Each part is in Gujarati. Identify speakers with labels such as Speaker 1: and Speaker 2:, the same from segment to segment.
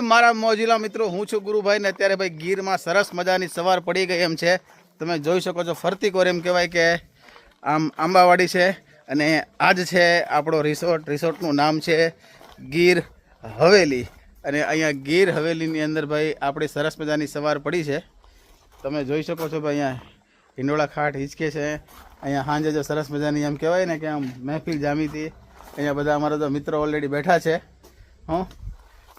Speaker 1: મારા મોજીલા મિત્રો, હું છું ગુરુભાઈ ને અત્યારે ભાઈ ગીરમાં સરસ મજાની સવાર પડી ગઈ એમ છે. તમે જોઈ શકો છો ફરતી કોર એમ કહેવાય કે આમ આંબાવાડી છે અને આજ છે આપણો રિસોર્ટ. રિસોર્ટનું નામ છે ગીર હવેલી. અને અહીંયા ગીર હવેલીની અંદર ભાઈ આપણી સરસ મજાની સવાર પડી છે. તમે જોઈ શકો છો ભાઈ, અહીંયા હિંડોળા ખાટ હિંચકે છે. અહીંયા સાંજે જો સરસ મજાની એમ કહેવાય ને કે આમ મહેફિલ જામી હતી. અહીંયા બધા અમારા તો મિત્રો ઓલરેડી બેઠા છે. હં.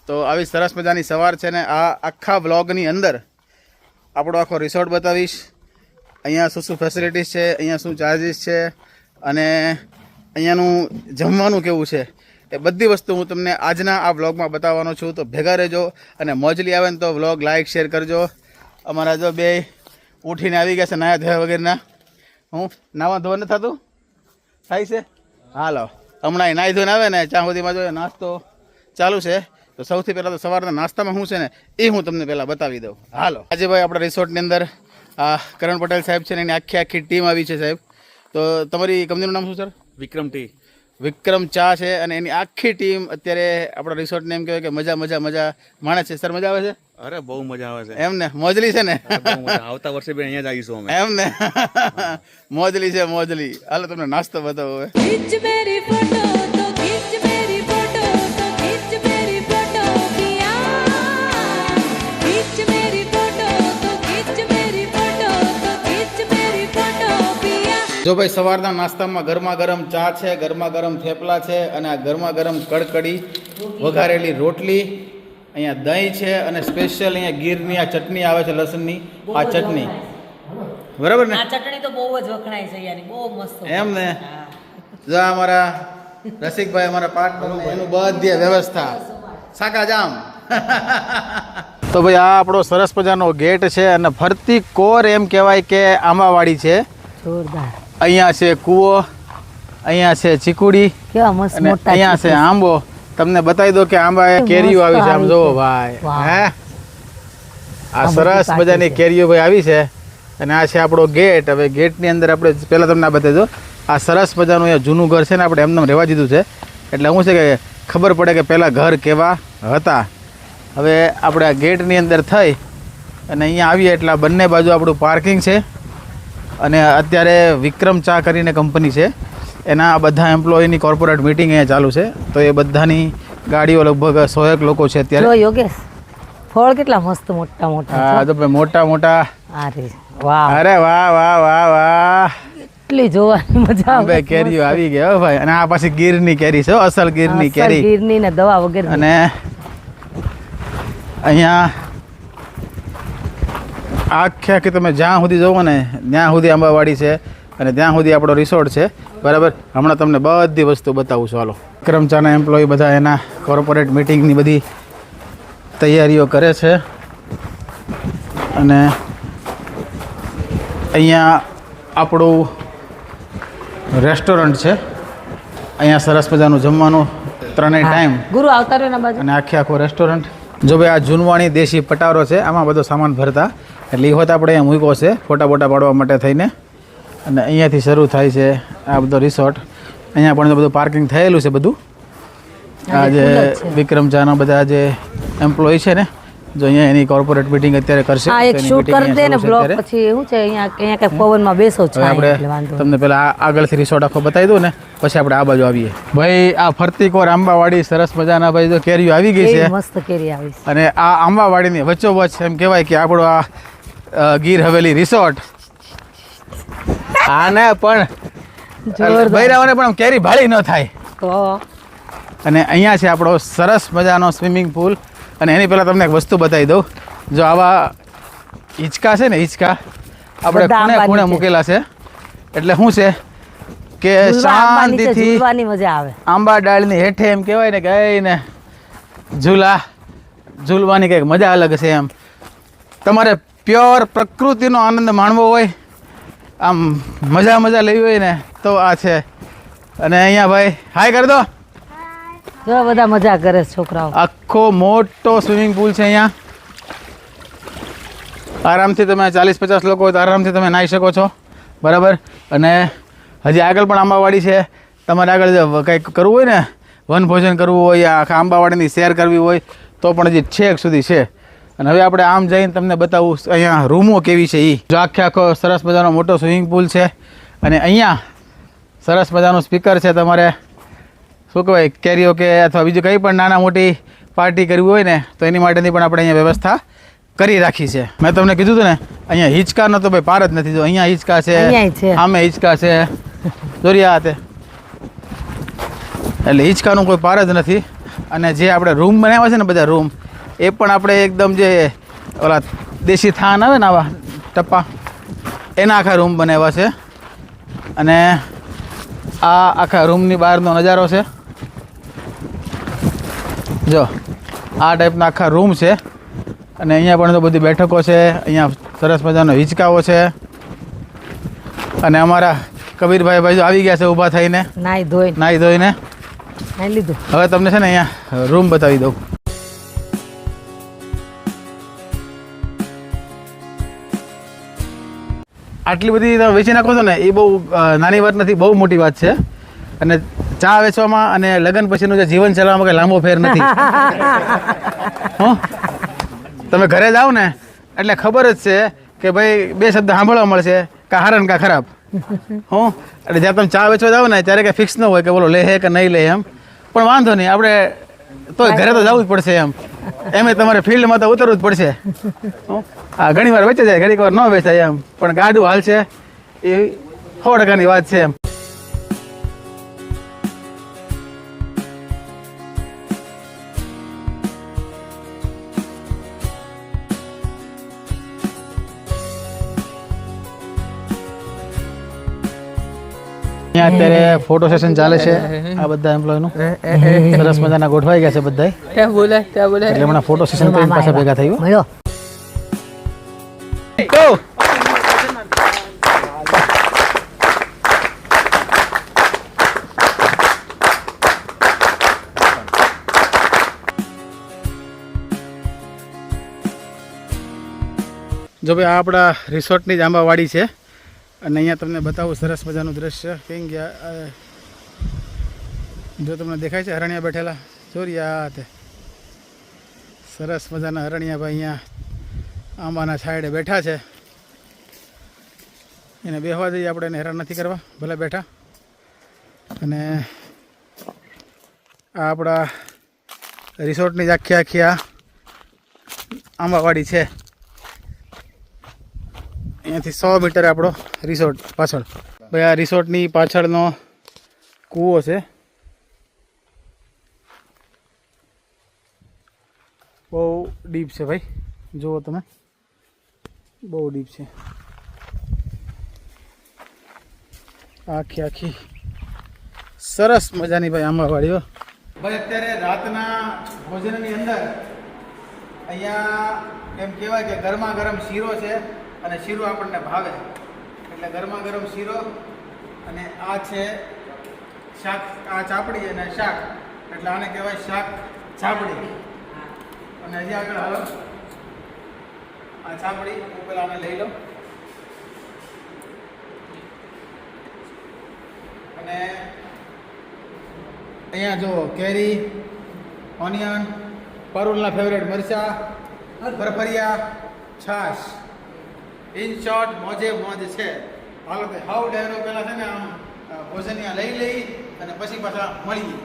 Speaker 1: તો આવી સરસ મજાની સવાર છે ને આ આખા વ્લોગની અંદર આપણો આખો રિસોર્ટ બતાવીશ. અહીંયા શું શું ફેસિલિટીઝ છે, અહીંયા શું ચાર્જીસ છે, અને અહીંયાનું જમવાનું કેવું છે, એ બધી વસ્તુ હું તમને આજના આ વ્લોગમાં બતાવવાનો છું. તો ભેગા રહેજો અને મોજલી આવે ને તો વ્લોગ લાઇક શેર કરજો. અમારા જો બે ઉઠીને આવી ગયા છે નાયા ધોયા વગેરેના. હું નાવા ધોવા નથી થતું? થાય છે? હાલો. હમણાં નાહી ધોઈને આવે ને ચા સુધીમાં જોઈએ નાસ્તો ચાલુ છે. તો સૌથી પહેલાં તો સવારના નાસ્તામાં શું છે ને એ હું તમને પહેલાં બતાવી દઉં. હાલો. આજે ભાઈ આપણા રિસોર્ટની અંદર આ કરણ પટેલ સાહેબ છે ને એની આખી આખી ટીમ આવી છે સાહેબ. તો તમારી કંપનીનું નામ શું સર?
Speaker 2: વિક્રમ ટી.
Speaker 1: વિક્રમ ચા છે અને એની આખી ટીમ અત્યારે આપણા રિસોર્ટને એમ કહેવાય કે મજા મજા મજા માણે છે. સર મજા આવે છે?
Speaker 2: અરે બહુ મજા આવે છે.
Speaker 1: એમ ને? મોજલી છે ને.
Speaker 2: આવતા વર્ષે બી અહીંયા જ આવીશું અમે.
Speaker 1: એમ ને? મોજલી છે મોજલી. હાલો તમને નાસ્તો બતાવો હવે. જો ભાઈ સવારના નાસ્તામાં ગરમા ગરમ ચા છે ગરમા ગરમ થેપલા છે અને આ ગરમા ગરમ કડકડી વઘારેલી રોટલી અહીંયા દહીં છે અને સ્પેશિયલ અહીંયા ગીરની આ ચટણી આવે છે લસણની આ ચટણી. બરાબર ને?
Speaker 3: આ ચટણી તો બહુ જ વખણાય છે યાર બહુ મસ્ત
Speaker 1: એમ ને? જો અમારા રસિકભાઈ અમારા પાર્ટનર એનું બધી વ્યવસ્થા. સાકા જામ તો ભાઈ આ આપણો સરસ મજાનો ગેટ છે અને ફરતી કોર એમ કહેવાય કે આંબાવાડી છે.
Speaker 3: જોરદાર.
Speaker 1: અહીંયા છે કૂવો અહીંયા છે ચીકુડી અને અહીંયા છે આંબો. તમને બતાવી દો કે આંબા કેરીઓ આવી છે આમ જોવો ભાઈ. હે? આ સરસ મજાની કેરીઓ ભાઈ આવી છે. અને આ છે આપણો ગેટ. હવે ગેટની અંદર આપણે પહેલાં તમને આ બતાવી દો આ સરસ મજાનું અહીંયા જૂનું ઘર છે ને આપણે એમને રહેવા દીધું છે. એટલે શું છે કે ખબર પડે કે પહેલાં ઘર કેવા હતા. હવે આપણે આ ગેટની અંદર થઈ અને અહીંયા આવીએ એટલે બંને બાજુ આપણું પાર્કિંગ છે. અને અત્યારે વિક્રમ ચા કરીને કંપની છે. એના બધા એમ્પ્લોયની કોર્પોરેટ મિટિંગ અહીંયા ચાલુ છે. તો એ બધાની ગાડીઓ લગભગ સોએક લોકો છે અત્યારે.
Speaker 3: યોગેશ ફળ કેટલા મસ્ત મોટા મોટા
Speaker 1: હા તો ભાઈ મોટા મોટા.
Speaker 3: અરે વાહ.
Speaker 1: અરે વાહ વાહ વાહ વાહ.
Speaker 3: એટલી જોવાની મજા
Speaker 1: ભાઈ કેરીઓ આવી ગયા હો ભાઈ. અને આ પાછી ગીરની કેરી છે અસલ ગીરની કેરી.
Speaker 3: ગીરની ને દવા વગેરે
Speaker 1: અને અહીંયા આખે આખી તમે જ્યાં સુધી જુઓ ને ત્યાં સુધી આંબાવાડી છે અને ત્યાં સુધી આપણો રિસોર્ટ છે. બરાબર? હમણાં તમને બધી વસ્તુ બતાવું છું. હાલો. કર્મચારીના એમ્પ્લોય બધા એના કોર્પોરેટ મિટિંગની બધી તૈયારીઓ કરે છે. અને અહીંયા આપણું રેસ્ટોરન્ટ છે. અહીંયા સરસ મજાનું જમવાનું ત્રણેય ટાઈમ
Speaker 3: ગુરુ આવતા
Speaker 1: અને આખે આખો રેસ્ટોરન્ટ જો ભાઈ આ જૂનવાણી દેશી પટારો છે આમાં બધો સામાન ભરતા. એટલે એ હોત આપણે અહીંયા મૂક્યો છે ફોટા બોટા પાડવા માટે થઈને. અને અહીંયાથી શરૂ થાય છે આ બધો રિસોર્ટ અહીંયા પણ બધું પાર્કિંગ થયેલું છે બધું. આ જે વિક્રમ ચાના બધા જે એમ્પ્લોય છે ને જો અહીંયા એની કોર્પોરેટ મિટિંગ અત્યારે કરશે
Speaker 3: હા એક શૂટ કરી દે ને
Speaker 1: અહીંયા શરૂ છે
Speaker 3: બ્લોગ પછી શું છે અહીંયા અહીંયા કઈ પવનમાં બેસો છો
Speaker 1: આપણે તમને પેલા આગળથી રિસોર્ટ આખો બતાવી દઉં ને પછી આપણે આ બાજુ આવીએ. ભાઈ આ ફરતી કોર આંબાવાડી સરસ મજાના ભાઈ જો કેરીઓ આવી ગઈ છે.
Speaker 3: મસ્ત કેરી આવી
Speaker 1: અને આ આંબાવાડીની વચ્ચોવચ્ચ એમ કહેવાય કે આપણો આ ગીર હવેલી રિસોર્ટ. આને પણ. બૈરાઓને પણ કેરી ભાળી ન થાય.
Speaker 3: તો?
Speaker 1: અને અહીંયા છે આપણો સરસ મજાનો સ્વિમિંગ પુલ. અને એની પહેલાં તમને એક વસ્તુ બતાવી દઉં. જો આવા હિંચકા છે ને હિંચકા આપણે ખૂણે ખૂણે મૂકેલા છે. એટલે શું છે કે શાંતિથી
Speaker 3: મજા આવે.
Speaker 1: આંબા ડાળની હેઠે એમ કહેવાય ને કે ઝૂલા ઝૂલવાની કંઈક મજા અલગ છે એમ. તમારે પ્યોર પ્રકૃતિનો આનંદ માણવો હોય આમ મજા મજા લેવી હોય ને તો આ છે. અને અહીંયા ભાઈ હાય કરી દો.
Speaker 3: જો બધા મજા કરે છોકરાઓ.
Speaker 1: આખો મોટો સ્વિમિંગ પુલ છે અહીંયા. આરામથી તમે ચાલીસ પચાસ લોકો હોય તો આરામથી તમે નાહી શકો છો. બરાબર? અને હજી આગળ પણ આંબાવાડી છે. તમારે આગળ કંઈક કરવું હોય ને વનભોજન કરવું હોય આખા આંબાવાડીની શેર કરવી હોય તો પણ હજી છેક સુધી છે. અને હવે આપણે આમ જઈને તમને બતાવું અહીંયા રૂમો કેવી છે એ જો આખે આખો સરસ મજાનો મોટો સ્વિમિંગ પુલ છે. અને અહીંયા સરસ મજાનું સ્પીકર છે તમારે. શું કહેવાય કેરીઓ કે અથવા બીજું કંઈ પણ નાના મોટી પાર્ટી કરવી હોય ને તો એની માટેની પણ આપણે અહીંયા વ્યવસ્થા કરી રાખી છે. મેં તમને કીધું હતું ને અહીંયા હિંચકાનો તો ભાઈ પાર જ નથી. જો અહીંયા હિંચકા છે આમે હિંચકા છે. દોરિયા હાથે એટલે હિંચકાનું કોઈ પાર જ નથી. અને જે આપણે રૂમ બનાવ્યા છે ને બધા રૂમ એ પણ આપણે એકદમ જે ઓલા દેશી થાન આવે ને આવા ટપ્પા એના આખા રૂમ બનાવ્યા છે. અને આ આખા રૂમની બહારનો નજારો છે. જો આ ટાઈપના આખા રૂમ છે. અને અહીંયા પણ તો બધી બેઠકો છે અહીંયા સરસ મજાનો હિંચકાઓ છે. અને અમારા કબીરભાઈ ભાઈ આવી ગયા છે ઊભા થઈને.
Speaker 3: નાઈ ધોઈ
Speaker 1: નાહી ધોઈને.
Speaker 3: લીધું.
Speaker 1: હવે તમને છે ને અહીંયા રૂમ બતાવી દઉં. આટલી બધી તમે વેચી નાખો છો ને એ બહુ નાની વાત નથી બહુ મોટી વાત છે. અને ચા વેચવામાં અને લગ્ન પછીનું જે જીવન ચલાવવામાં કંઈ લાંબો ફેર નથી. હં? તમે ઘરે જાઓ ને એટલે ખબર જ છે કે ભાઈ બે શબ્દ સાંભળવા મળશે કા હારા ને કા ખરાબ. હું? એટલે જ્યારે તમે ચા વેચવા જાઓ ને ત્યારે કંઈ ફિક્સ ન હોય કે બોલો લે કે નહીં લે એમ. પણ વાંધો નહીં આપણે તો ઘરે તો જવું જ પડશે એમ. એમ તમારે ફિલ્ડમાં તો ઉતરવું જ પડશે. હા ઘણી વાર વેચાઈ જાય ઘણીક વાર ન વેચાય એમ. પણ ગાડું હાલ છે એ સો ટકાની વાત છે એમ. અત્યારે ફોટો સેશન ચાલે છે આ બધા એમ્પ્લોયનું સરસ મજાના ગોઠવાઈ ગયા છે બધા
Speaker 4: ત્યાં બોલે ત્યાં બોલે
Speaker 1: એટલે હમણાં ફોટો સેશન કરીને પાછા ભેગા થયું. જો ભાઈ, આ આપણા રિસોર્ટની જ આંબાવાડી છે. અને અહીંયા તમને બતાવું સરસ મજાનું દ્રશ્ય. કેમ ગયા જો તમને દેખાય છે હરણિયા બેઠેલા. ચોરિયા તે સરસ મજાના હરણિયા ભાઈ અહીંયા આંબાના છાયડે બેઠા છે. એને બેહવા જઈએ આપણે, એને હેરાન નથી કરવા. ભલે બેઠા. અને આ આપણા રિસોર્ટની જ આખી આખી આ આંબાવાડી છે. અહીંયાથી સો મીટર આપણો રિસોર્ટ પાછળ. ભાઈ, આ રિસોર્ટની પાછળનો કૂવો છે. બહુ ડીપ છે ભાઈ. જુઓ તમે. બહુ ડીપ છે. આખી આખી. સરસ મજાની ભાઈ આંબાવાડીઓ ભાઈ, અત્યારે રાતના ભોજનની અંદર અહીંયા એમ કહેવાય કે ગરમા ગરમ શીરો છે. અને શીરો આપણને ભાવે. એટલે ગરમા ગરમ શીરો અને આ છે શાક આ ચાપડી અને શાક. એટલે આને કહેવાય શાક ચાપડી. અને હજી આગળ હાલો. આ ચાપડી હું પેલા આને લઈ લઉં. અને અહીંયા જો કેરી ઓનિયન પરુલના ફેવરેટ મરચા ફરફરિયા છાશ. ઇન શોર્ટ મોજે મોજ છે. હાલો કે હાઉ ડેરો પહેલાં છે ને આમ ભોજનિયા લઈ લઈ અને પછી પાછા મળીએ.